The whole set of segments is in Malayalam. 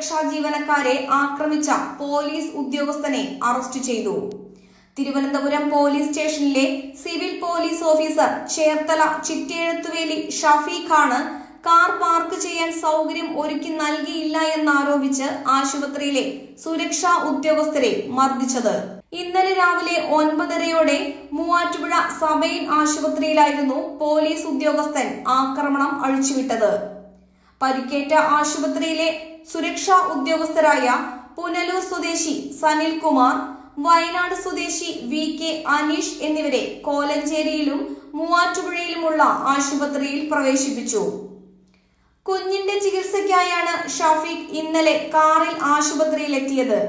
സുരക്ഷാ ജീവനക്കാരെ ആക്രമിച്ച പോലീസ് ഉദ്യോഗസ്ഥനെ അറസ്റ്റ് ചെയ്തു. തിരുവനന്തപുരം പോലീസ് സ്റ്റേഷനിലെ civil police officer Cherthala Chittezhuthuveli ഷഫീഖാണ് car park ചെയ്യാൻ സൗകര്യം ഒരുക്കി നൽകിയില്ല എന്നാരോപിച്ച് ആശുപത്രിയിലെ സുരക്ഷാ ഉദ്യോഗസ്ഥരെ മർദ്ദിച്ചത്. ഇന്നലെ രാവിലെ ഒൻപതരയോടെ മൂവാറ്റുപുഴ സബൈൻ ആശുപത്രിയിലായിരുന്നു പോലീസ് ഉദ്യോഗസ്ഥൻ ആക്രമണം അഴിച്ചുവിട്ടത്. പരിക്കേറ്റ ആശുപത്രിയിലെ സുരക്ഷാ ഉദ്യോഗസ്ഥരായ പുനലൂർ സ്വദേശി സനിൽ കുമാർ വയനാട് സ്വദേശി വി കെ അനീഷ് എന്നിവരെ കോലഞ്ചേരിയിലും മൂവാറ്റുപുഴയിലുമുള്ള ആശുപത്രിയിൽ പ്രവേശിപ്പിച്ചു. കുഞ്ഞിന്റെ ചികിത്സയ്ക്കായാണ് ഷഫീഖ് ഇന്നലെ കാറിൽ ആശുപത്രിയിലെത്തിയത്.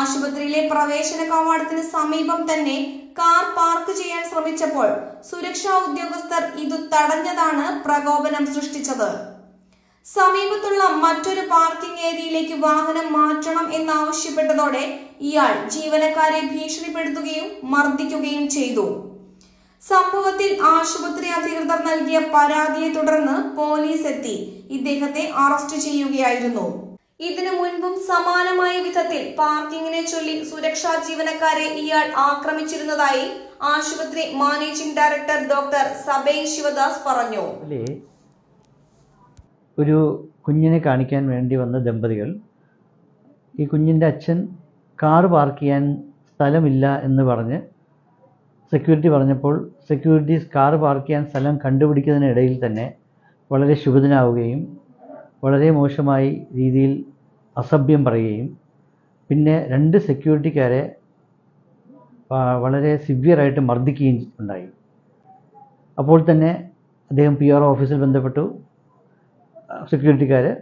ആശുപത്രിയിലെ പ്രവേശന കവാടത്തിന് സമീപം തന്നെ കാർ പാർക്ക് ചെയ്യാൻ ശ്രമിച്ചപ്പോൾ സുരക്ഷാ ഉദ്യോഗസ്ഥർ ഇതു തടഞ്ഞതാണ് പ്രകോപനം സൃഷ്ടിച്ചത്. സമീപത്തുള്ള മറ്റൊരു പാർക്കിംഗ് ഏരിയയിലേക്ക് വാഹനം മാറ്റണം എന്നാവശ്യപ്പെട്ടതോടെ ഇയാൾ ജീവനക്കാരെ ഭീഷണിപ്പെടുത്തുകയും മർദ്ദിക്കുകയും ചെയ്തു. സംഭവത്തിൽ ആശുപത്രി അധികൃതർ നൽകിയ പരാതിയെ തുടർന്ന് പോലീസ് എത്തി. ഇദ്ദേഹത്തെ അറസ്റ്റ് ചെയ്യുകയായിരുന്നു. ഇതിനു മുൻപും സമാനമായ വിധത്തിൽ പാർക്കിങ്ങിനെ ചൊല്ലി സുരക്ഷാ ജീവനക്കാരെ ഇയാൾ ആക്രമിച്ചിരുന്നതായി ആശുപത്രി managing director doctor Sabai Sivadas പറഞ്ഞു. ഒരു കുഞ്ഞിനെ കാണിക്കാൻ വേണ്ടി വന്ന ദമ്പതികൾ ഈ കുഞ്ഞിന്റെ അച്ഛൻ കാറ് പാർക്ക് ചെയ്യാൻ സ്ഥലമില്ല എന്ന് പറഞ്ഞ് സെക്യൂരിറ്റി പറഞ്ഞപ്പോൾ സെക്യൂരിറ്റീസ് കാർ പാർക്ക് ചെയ്യാൻ സ്ഥലം കണ്ടുപിടിക്കുന്നതിനിടയിൽ തന്നെ വളരെ ശുഭദിനാവുകയും വളരെ മോശമായി രീതിയിൽ അസഭ്യം പറയുകയും പിന്നെ രണ്ട് സെക്യൂരിറ്റിക്കാരെ വളരെ സിവിയറായിട്ട് മർദ്ദിക്കുകയും ഉണ്ടായി. അപ്പോൾ തന്നെ അദ്ദേഹം പി ആർ ഓഫീസിൽ ബന്ധപ്പെട്ടു. സെക്യൂരിറ്റിക്കാർ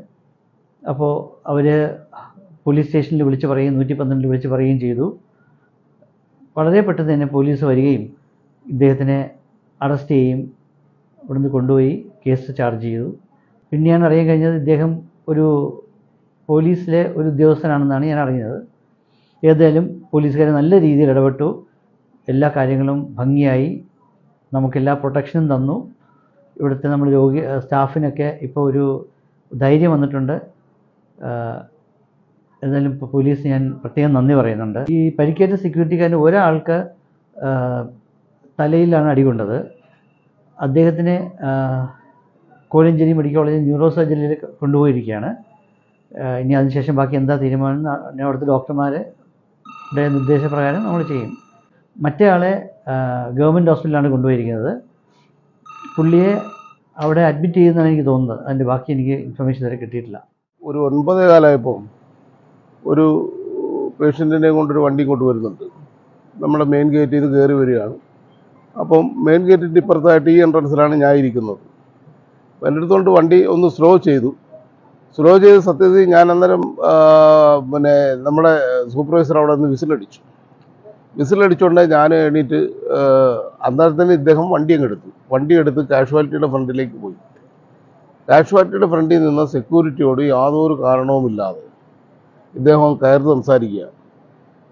അപ്പോൾ അവർ പോലീസ് സ്റ്റേഷനിൽ വിളിച്ച് പറയുകയും നൂറ്റി പന്ത്രണ്ടിൽ വിളിച്ച് പറയുകയും ചെയ്തു. വളരെ പെട്ടെന്ന് തന്നെ പോലീസ് വരികയും ഇദ്ദേഹത്തിനെ അറസ്റ്റ് ചെയ്യുകയും ഇവിടുന്ന് കൊണ്ടുപോയി കേസ് ചാർജ് ചെയ്തു. ഞാൻ അറിയാൻ കഴിഞ്ഞത് ഇദ്ദേഹം ഒരു പോലീസിലെ ഒരു ഉദ്യോഗസ്ഥനാണെന്നാണ് ഞാൻ അറിഞ്ഞത്. ഏതായാലും പോലീസുകാരെ നല്ല രീതിയിൽ ഇടപെട്ടു. എല്ലാ കാര്യങ്ങളും ഭംഗിയായി. നമുക്കെല്ലാ പ്രൊട്ടക്ഷനും തന്നു. ഇവിടുത്തെ നമ്മൾ രോഗി സ്റ്റാഫിനൊക്കെ ഇപ്പോൾ ഒരു ധൈര്യം വന്നിട്ടുണ്ട്. എന്തായാലും പോലീസ് ഞാൻ പ്രത്യേകം നന്ദി പറയുന്നുണ്ട്. ഈ പരിക്കേറ്റ സെക്യൂരിറ്റിക്കാരന് ഒരാൾക്ക് തലയിലാണ് അടികൊണ്ടത്. അദ്ദേഹത്തിനെ അദ്ദേഹത്തിന് കോലഞ്ചേരി മെഡിക്കൽ കോളേജിൽ ന്യൂറോ സർജറിയിൽ കൊണ്ടുപോയിരിക്കുകയാണ്. ഇനി അതിനുശേഷം ബാക്കി എന്താ തീരുമാനം അവിടുത്തെ ഡോക്ടർമാരുടെ നിർദ്ദേശപ്രകാരം നമ്മൾ ചെയ്യും. മറ്റേ ആളെ ഗവൺമെന്റ് ഹോസ്പിറ്റലിലാണ് കൊണ്ടുപോയിരിക്കുന്നത്. പുള്ളിയെ അവിടെ അഡ്മിറ്റ് ചെയ്യുന്നതാണ് എനിക്ക് തോന്നുന്നത്. അതിന്റെ ബാക്കി എനിക്ക് ഇൻഫർമേഷൻ ഇതുവരെ കിട്ടിയിട്ടില്ല. ഒരു ഒൻപതേ കാലമായപ്പോൾ ഒരു പേഷ്യന്റിനെ കൊണ്ടൊരു വണ്ടി കൊണ്ടുവരുന്നുണ്ട് വരുന്നുണ്ട്. നമ്മുടെ മെയിൻ ഗേറ്റിൽ നിന്ന് കയറി വരികയാണ്. അപ്പം മെയിൻ ഗേറ്റിന്റെ ഇപ്പുറത്തായിട്ട് ഈ എൻട്രൻസിലാണ് ഞാൻ ഇരിക്കുന്നത്. എന്റെ അടുത്തുകൊണ്ട് വണ്ടി ഒന്ന് സ്ലോ ചെയ്തു. സ്ലോ ചെയ്ത് സത്യത്തിൽ ഞാൻ അന്നേരം പിന്നെ നമ്മുടെ സൂപ്പർവൈസർ അവിടെ നിന്ന് വിസിലടിച്ചു. വിസിലടിച്ചുകൊണ്ട് ഞാൻ എണീറ്റ് അന്നേരം തന്നെ ഇദ്ദേഹം വണ്ടി അങ്ങ് എടുത്തു. വണ്ടി എടുത്ത് കാഷ്വാലിറ്റിയുടെ ഫ്രണ്ടിലേക്ക് പോയി. കാഷ്വാലിറ്റിയുടെ ഫ്രണ്ടിൽ നിന്ന് സെക്യൂരിറ്റിയോട് യാതൊരു കാരണവുമില്ലാതെ ഇദ്ദേഹം കയറി സംസാരിക്കുക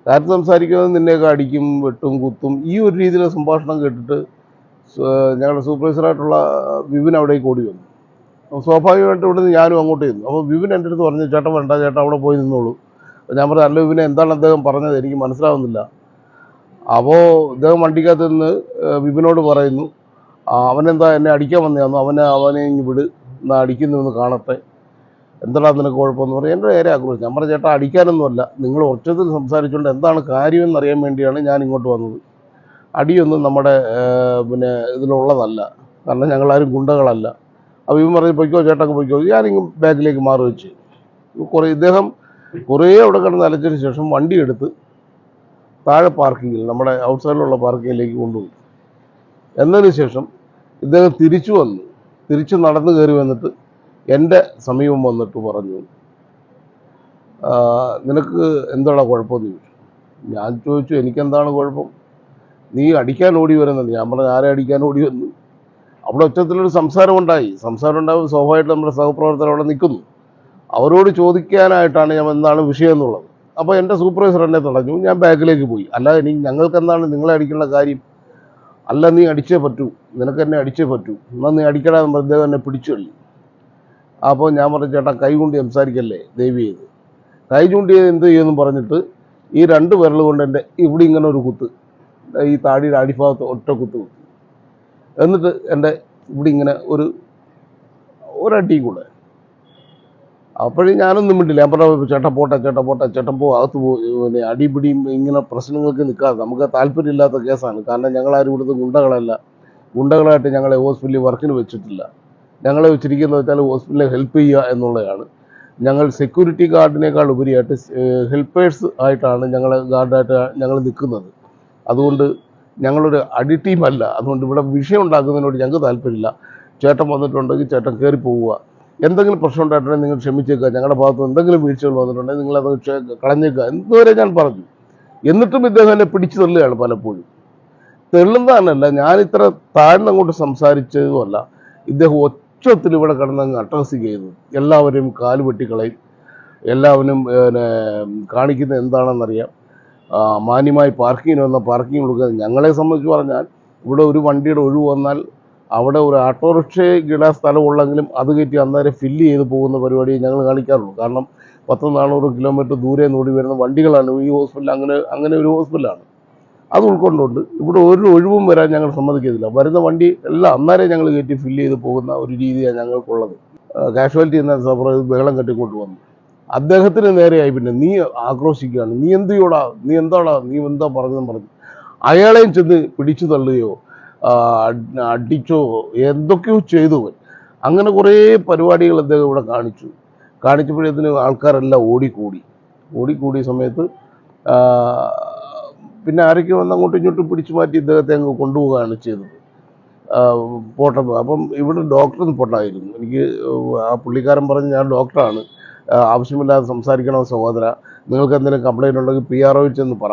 കയറി സംസാരിക്കുന്നത് നിന്നെയൊക്കെ അടിക്കും വെട്ടും കുത്തും ഈ ഒരു രീതിയിലെ സംഭാഷണം കേട്ടിട്ട് ഞങ്ങളുടെ സൂപ്പർവൈസറായിട്ടുള്ള വിപിൻ അവിടേക്ക് ഓടി വന്നു. സ്വാഭാവികമായിട്ട് ഇവിടുന്ന് ഞാനും അങ്ങോട്ട് ചെന്നു. അപ്പോൾ വിപിൻ എന്റെ അടുത്ത് പറഞ്ഞു ചേട്ടൻ വേണ്ട ചേട്ടൻ അവിടെ പോയി നിന്നോളൂ. ഞാൻ പറഞ്ഞു അല്ല വിപിനെ എന്താണ് അദ്ദേഹം പറഞ്ഞത്? എനിക്ക് മനസ്സിലാവുന്നില്ല. അപ്പോൾ ഇദ്ദേഹം വണ്ടിക്കകത്ത് നിന്ന് വിപിനോട് പറയുന്നു "ആ, അവനെന്താ എന്നെ അടിക്കാൻ വന്നതാന്നു അവനെ അവനെ ഇങ്ങ് വിട്. എന്നാ അടിക്കുന്നു എന്ന് കാണട്ടെ. എന്താടാ നിനക്ക് കുഴപ്പമെന്ന് പറയും എന്റെ നേരെ ഞാൻ പറഞ്ഞ ചേട്ടാ അടിക്കാനൊന്നുമല്ല. നിങ്ങൾ ഒറ്റത്തിൽ സംസാരിച്ചുകൊണ്ട് എന്താണ് കാര്യമെന്ന് അറിയാൻ വേണ്ടിയാണ് ഞാൻ ഇങ്ങോട്ട് വന്നത്. അടിയൊന്നും നമ്മുടെ പിന്നെ ഇതിലുള്ളതല്ല. കാരണം ഞങ്ങളാരും ഗുണ്ടകളല്ല. അപ്പോൾ ഇവൻ പറഞ്ഞു പൊയ്ക്കോ ചേട്ടൊക്കെ പൊയ്ക്കോ. ഞാനിങ്ങ് ബാക്കിലേക്ക് മാറി വെച്ച് കുറേ ഇദ്ദേഹം കുറേ അവിടെ കിടന്ന് അലച്ചതിന് ശേഷം വണ്ടി എടുത്ത് താഴെ പാർക്കിങ്ങിൽ നമ്മുടെ ഔട്ട്സൈഡിലുള്ള പാർക്കിങ്ങിലേക്ക് കൊണ്ടുപോയി. എന്നതിന് ശേഷം ഇദ്ദേഹം തിരിച്ചു വന്നു. തിരിച്ചു നടന്നു കയറി വന്നിട്ട് എന്റെ സമീപം വന്നിട്ട് പറഞ്ഞു നിനക്ക് എന്താണ് കുഴപ്പമെന്ന് ചോദിച്ചു. ഞാൻ ചോദിച്ചു എനിക്കെന്താണ് കുഴപ്പം? നീ അടിക്കാൻ ഓടി വരുന്നുണ്ട് ഞാൻ പറഞ്ഞു ആരെ അടിക്കാൻ ഓടി വന്നു? അവിടെ ഒറ്റത്തിലൊരു സംസാരം ഉണ്ടായി സംസാരം ഉണ്ടാകുമ്പോൾ സ്വാഭാവികമായിട്ട് നമ്മുടെ സഹപ്രവർത്തകർ അവിടെ നിൽക്കുന്നു. അവരോട് ചോദിക്കാനായിട്ടാണ് ഞാൻ എന്താണ് വിഷയം എന്നുള്ളത്. അപ്പോൾ എന്റെ സൂപ്പർവൈസർ എന്നെ തടഞ്ഞു. ഞാൻ ബാക്കിലേക്ക് പോയി. അല്ല എനിക്ക് ഞങ്ങൾക്ക് എന്താണ് നിങ്ങളെ അടിക്കേണ്ട കാര്യം? അല്ല നീ അടിച്ചേ പറ്റൂ. നിനക്ക് എന്നെ അടിച്ചേ പറ്റൂ. എന്നാൽ നീ അടിക്കടാ എന്ന് അദ്ദേഹം എന്നെ പിടിച്ചു തള്ളി. അപ്പോൾ ഞാൻ പറഞ്ഞു ചേട്ടാ കൈ കൊണ്ട് സംസാരിക്കല്ലേ ദേവി ചെയ്ത് കൈ ചൂണ്ടി എന്ത് ചെയ്യുമെന്ന് പറഞ്ഞിട്ട് ഈ രണ്ട് വിരൽ കൊണ്ട് എന്റെ ഇവിടെ ഇങ്ങനെ ഒരു കുത്ത് ഈ താടിയുടെ അടിഭാഗത്ത് ഒറ്റ കുത്ത് കുത്തി. എന്നിട്ട് എന്റെ ഇവിടെ ഇങ്ങനെ ഒരു ഒരടി കൂടെ അപ്പോഴും ഞാനൊന്നും മിണ്ടില്ല. ഞാൻ പറഞ്ഞ ചേട്ടൻ പോട്ടെ ചേട്ടൻ പോട്ടെ ചേട്ടൻ പോ അകത്ത് പോ. പിന്നെ അടിപിടിയും ഇങ്ങനെ പ്രശ്നങ്ങൾക്ക് നിൽക്കാതെ നമുക്ക് താല്പര്യമില്ലാത്ത കേസാണ്. കാരണം ഞങ്ങൾ ഞങ്ങളാരും ഇവിടുത്തെ ഗുണ്ടകളല്ല. ഗുണ്ടകളായിട്ട് ഞങ്ങളെ ഹോസ്പിറ്റലിൽ വർക്കിന് വെച്ചിട്ടില്ല. ഞങ്ങളെ വെച്ചിരിക്കുന്നത് വെച്ചാൽ ഹോസ്പിറ്റലിൽ ഹെൽപ്പ് ചെയ്യുക എന്നുള്ളതാണ്. ഞങ്ങൾ സെക്യൂരിറ്റി ഗാർഡിനേക്കാൾ ഉപരിയായിട്ട് ഹെൽപ്പേഴ്സ് ആയിട്ടാണ് ഞങ്ങൾ ഗാർഡായിട്ട് ഞങ്ങൾ നിൽക്കുന്നത്. അതുകൊണ്ട് ഞങ്ങളൊരു അടി ടീമല്ല. അതുകൊണ്ട് ഇവിടെ വിഷയം ഉണ്ടാക്കുന്നതിനോട് ഞങ്ങൾക്ക് താല്പര്യമില്ല. ചേട്ടൻ വന്നിട്ടുണ്ടെങ്കിൽ ചേട്ടൻ കയറി പോവുക. എന്തെങ്കിലും പ്രശ്നം ഉണ്ടായിട്ടുണ്ടെങ്കിൽ നിങ്ങൾ ക്ഷമിച്ചേക്കുക. ഞങ്ങളുടെ ഭാഗത്ത് എന്തെങ്കിലും വീഴ്ചകൾ വന്നിട്ടുണ്ടെങ്കിൽ നിങ്ങളത് കളഞ്ഞേക്കുക. എന്നുവരെ ഞാൻ പറഞ്ഞു. എന്നിട്ടും ഇദ്ദേഹം എന്നെ പിടിച്ചു തള്ളുകയാണ് പലപ്പോഴും. തെള്ളുന്നതാണല്ല ഞാൻ ഇത്ര താഴ്ന്നങ്ങോട്ട് സംസാരിച്ചതുമല്ല. ഇദ്ദേഹം ഒച്ചത്തിൽ ഇവിടെ കിടന്നങ്ങ് അട്ടഹസിക്കുക ചെയ്തു. എല്ലാവരെയും കാൽ വെട്ടിക്കളയും. എല്ലാവരും പിന്നെ കാണിക്കുന്നത് എന്താണെന്നറിയാം. മാന്യമായി പാർക്കിങ്ങിന് വന്ന പാർക്കിങ് കൊടുക്കുന്നത് ഞങ്ങളെ സംബന്ധിച്ച് പറഞ്ഞാൽ ഇവിടെ ഒരു വണ്ടിയുടെ ഒഴിവ് വന്നാൽ അവിടെ ഒരു ഓട്ടോറിക്ഷയ്ക്കിടാൻ സ്ഥലമുള്ളെങ്കിലും അത് കയറ്റി അന്നേരം ഫില്ല് ചെയ്ത് പോകുന്ന പരിപാടി ഞങ്ങൾ കാണിക്കാറുള്ളൂ. കാരണം പത്ത് നാനൂറ് കിലോമീറ്റർ ദൂരെ നോടി വരുന്ന വണ്ടികളാണ്. ഈ ഹോസ്പിറ്റൽ അങ്ങനെ അങ്ങനെ ഒരു ഹോസ്പിറ്റലാണ് അത് ഉൾക്കൊണ്ടുകൊണ്ട് ഇവിടെ ഒരു ഒഴിവും വരാൻ ഞങ്ങൾ സമ്മതിക്കത്തില്ല. വരുന്ന വണ്ടി എല്ലാം അന്നേരം ഞങ്ങൾ കയറ്റി ഫില്ല് ചെയ്ത് പോകുന്ന ഒരു രീതിയാണ് ഞങ്ങൾക്കുള്ളത്. കാഷ്വാലിറ്റി എന്ന സഫർ ബഹളം കെട്ടിക്കൊണ്ട് വന്നു. അദ്ദേഹത്തിന് നേരെയായി പിന്നെ നീ ആക്രോശിക്കുകയാണ്. നീ എന്ത് ചെയ്യോടാ? നീ എന്താടാ? നീ എന്താ പറഞ്ഞെന്ന് പറഞ്ഞു അയാളെയും ചെന്ന് പിടിച്ചു തള്ളുകയോ അടിച്ചോ എന്തൊക്കെയോ ചെയ്തു അങ്ങനെ കുറേ പരിപാടികൾ അദ്ദേഹം ഇവിടെ കാണിച്ചു. കാണിച്ചപ്പോഴത്തിന് ആൾക്കാരെല്ലാം ഓടിക്കൂടി. ഓടിക്കൂടിയ സമയത്ത് പിന്നെ ആരൊക്കെ വന്ന് അങ്ങോട്ടും ഇങ്ങോട്ടും പിടിച്ചു മാറ്റി ഇദ്ദേഹത്തെ അങ്ങ് കൊണ്ടുപോവുകയാണ് ചെയ്തത്. പോട്ടത് അപ്പം ഇവിടെ ഡോക്ടർ പൊട്ടായിരുന്നു. എനിക്ക് ആ പുള്ളിക്കാരൻ പറഞ്ഞ് ഞാൻ ഡോക്ടറാണ്. ആവശ്യമില്ലാതെ സംസാരിക്കണം സഹോദര? നിങ്ങൾക്ക് എന്തെങ്കിലും കംപ്ലൈന്റ് ഉണ്ടെങ്കിൽ പി ആർ ഒ ചെന്ന് പറ.